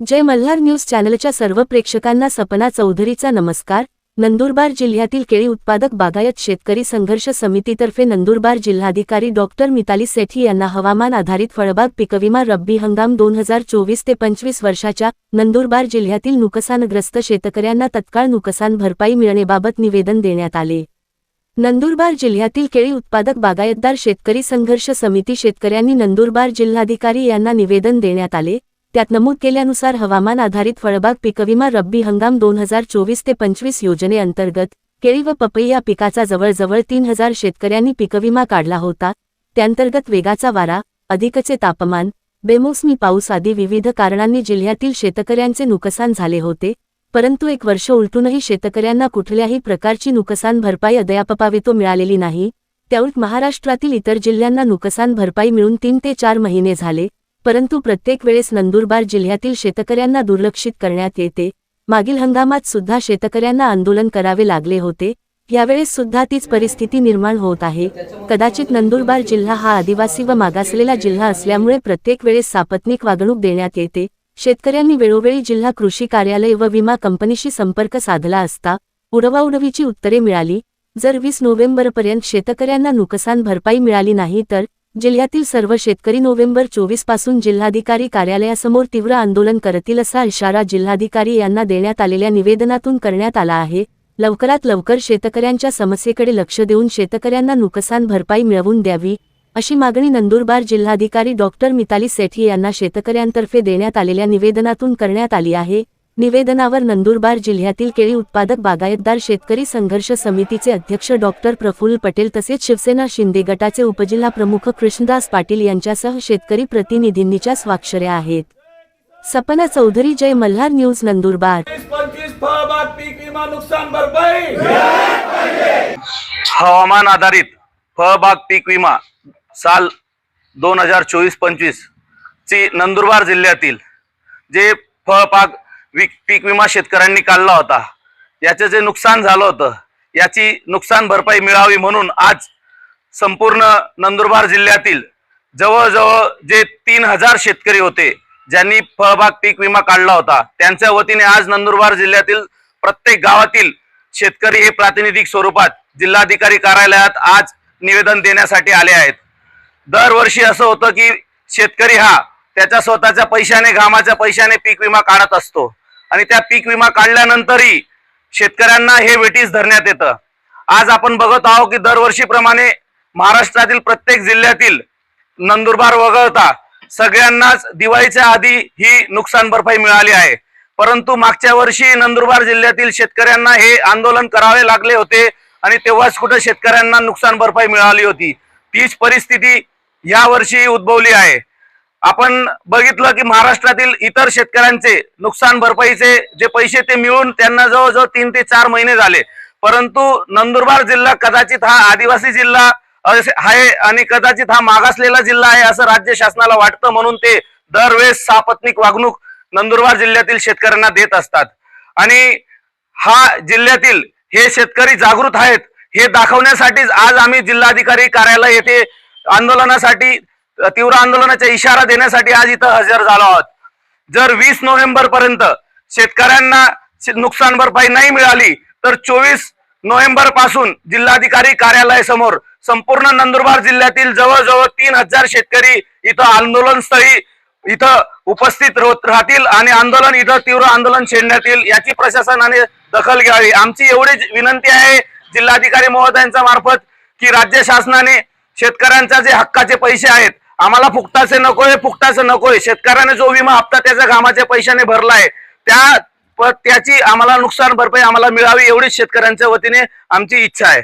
जय Malhar news चॅनलच्या सर्व प्रेक्षकांना सपना चौधरीचा नमस्कार. नंदुरबार जिल्ह्यातील केळी उत्पादक बागायत शेतकरी संघर्ष समितीतर्फे नंदुरबार जिल्हाधिकारी डॉक्टर मिताली सेठी यांना हवामान आधारित फळबाग पिकविमा रब्बी हंगाम दोन हजार चोवीस ते पंचवीस वर्षाच्या नंदुरबार जिल्ह्यातील नुकसानग्रस्त शेतकऱ्यांना तत्काळ नुकसान भरपाई मिळणेबाबत निवेदन देण्यात आले. नंदुरबार जिल्ह्यातील केळी उत्पादक बागायतदार शेतकरी संघर्ष समिती शेतकऱ्यांनी नंदुरबार जिल्हाधिकारी यांना निवेदन देण्यात आले. त्यात नमूद केल्यानुसार हवामान आधारित फळबाग पिकविमा रब्बी हंगाम दोन हजार चोवीस ते पंचवीस योजनेअंतर्गत केळी व पपई या पिकाचा जवळजवळ तीन हजार शेतकऱ्यांनी पिकविमा काढला होता. त्याअंतर्गत वेगाचा वारा अधिकचे तापमान बेमोसमी पाऊस आदी विविध कारणांनी जिल्ह्यातील शेतकऱ्यांचे नुकसान झाले होते. परंतु एक वर्ष उलटूनही शेतकऱ्यांना कुठल्याही प्रकारची नुकसान भरपाई अद्यापपावेतो मिळालेली नाही. त्याउलट महाराष्ट्रातील इतर जिल्ह्यांना नुकसान भरपाई मिळून तीन ते चार महिने झाले. परंतु प्रत्येक वेळेस नंदुरबार जिल्ह्यातील शेतकऱ्यांना दुर्लक्षित करण्यात येते. मागील हंगामात सुद्धा शेतकऱ्यांना आंदोलन करावे लागले होते. यावेळेस सुद्धा तीच परिस्थिती निर्माण होत आहे. कदाचित नंदुरबार जिल्हा हा आदिवासी व मागासलेला जिल्हा असल्यामुळे प्रत्येक वेळेस सापत्निक वागणूक देण्यात येते. शेतकऱ्यांनी वेळोवेळी जिल्हा कृषी कार्यालय व विमा कंपनीशी संपर्क साधला असता उडवाउडवीची उत्तरे मिळाली. जर वीस नोव्हेंबरपर्यंत शेतकऱ्यांना नुकसान भरपाई मिळाली नाही तर जिल्ह्यातील सर्व शेतकरी नोव्हेंबर चोवीसपासून जिल्हाधिकारी कार्यालयासमोर तीव्र आंदोलन करतील असा इशारा जिल्हाधिकारी यांना देण्यात आलेल्या निवेदनातून करण्यात आला आहे. लवकरात लवकर शेतकऱ्यांच्या समस्येकडे लक्ष देऊन शेतकऱ्यांना नुकसान भरपाई मिळवून द्यावी अशी मागणी नंदुरबार जिल्हाधिकारी डॉक्टर मिताली सेठी यांना शेतकऱ्यांतर्फे देण्यात आलेल्या निवेदनातून करण्यात आली आहे. निवेदनावर नंदुरबार जिल्ह्यातील केळी उत्पादक बागायतदार शेतकरी संघर्ष समितीचे अध्यक्ष डॉक्टर प्रफुल्ल पटेल तसेच शिवसेना शिंदे गटाचे उपजिल्हा प्रमुख कृष्णदास पाटील यांच्यासह शेतकरी प्रतिनिधींनीच्या स्वाक्षऱ्या आहेत. सपना चौधरी जय मल्हार न्यूज नंदुरबार. हवामान आधारित फळबाग पीक विमा साल दोन हजार चोवीस पंचवीस ची नंदुरबार जिल्ह्यातील जे फळबाग पीक विमा शेतकऱ्यांनी काढला होता. याचं जे नुकसान झालं होतं याची नुकसान भरपाई मिळावी म्हणून आज संपूर्ण नंदुरबार जिल्ह्यातील जवळजवळ जे तीन हजार शेतकरी होते ज्यांनी फळबाग पीक विमा काढला होता त्यांच्या वतीने आज नंदुरबार जिल्ह्यातील प्रत्येक गावातील शेतकरी हे प्रातिनिधिक स्वरूपात जिल्हाधिकारी कार्यालयात आज निवेदन देण्यासाठी आले आहेत. दरवर्षी असं होतं की शेतकरी हा त्याच्या स्वतःच्या पैशाने घामाच्या पैशाने पीक विमा काढत असतो. आणि त्या पीक विमा काढल्यानंतरही शेतकऱ्यांना हे वेटीस धरण्यात येतं. आज आपण बघत आहोत की दरवर्षीप्रमाणे महाराष्ट्रातील प्रत्येक जिल्ह्यातील नंदुरबार वगळता सगळ्यांनाच दिवाळीच्या आधी ही नुकसान भरपाई मिळाली आहे. परंतु मागच्या वर्षी नंदुरबार जिल्ह्यातील शेतकऱ्यांना हे आंदोलन करावे लागले होते आणि तेव्हाच कुठं शेतकऱ्यांना नुकसान भरपाई मिळाली होती. तीच परिस्थिती या वर्षी उद्भवली आहे. आपण बघितलं की महाराष्ट्रातील इतर शेतकऱ्यांचे नुकसान भरपाईचे जे पैसे ते मिळून त्यांना जवळजवळ तीन ते चार महिने झाले. परंतु नंदुरबार जिल्हा कदाचित हा आदिवासी जिल्हा असे आहे आणि कदाचित हा मागासलेला जिल्हा आहे असं राज्य शासनाला वाटतं म्हणून ते दरवेळेस सापत्निक वागणूक नंदुरबार जिल्ह्यातील शेतकऱ्यांना देत असतात. आणि हा जिल्ह्यातील हे शेतकरी जागृत आहेत हे दाखवण्यासाठीच आज आम्ही जिल्हाधिकारी कार्यालय येथे आंदोलनासाठी तीव्र आंदोलनाचा इशारा देण्यासाठी आज इथं हजर झालो आहोत. जर वीस नोव्हेंबर पर्यंत शेतकऱ्यांना नुकसान भरपाई नाही मिळाली तर चोवीस नोव्हेंबरपासून जिल्हाधिकारी कार्यालयासमोर संपूर्ण नंदुरबार जिल्ह्यातील जवळजवळ तीन हजार शेतकरी इथं आंदोलनस्थळी इथं उपस्थित राहतील आणि आंदोलन इथं तीव्र आंदोलन छेडण्यात येईल याची प्रशासनाने दखल घ्यावी. आमची एवढीच विनंती आहे जिल्हाधिकारी महोदयांच्या मार्फत की राज्य शासनाने शेतकऱ्यांच्या जे हक्काचे पैसे आहेत आम्हाला फुकटाचे नकोय फुकटाचे नकोय. शेतकऱ्याने जो विमा हप्ता त्याच्या घामाच्या पैशाने भरलाय त्या त्याची आम्हाला नुकसान भरपाई आम्हाला मिळावी एवढीच शेतकऱ्यांच्या वतीने आमची इच्छा आहे.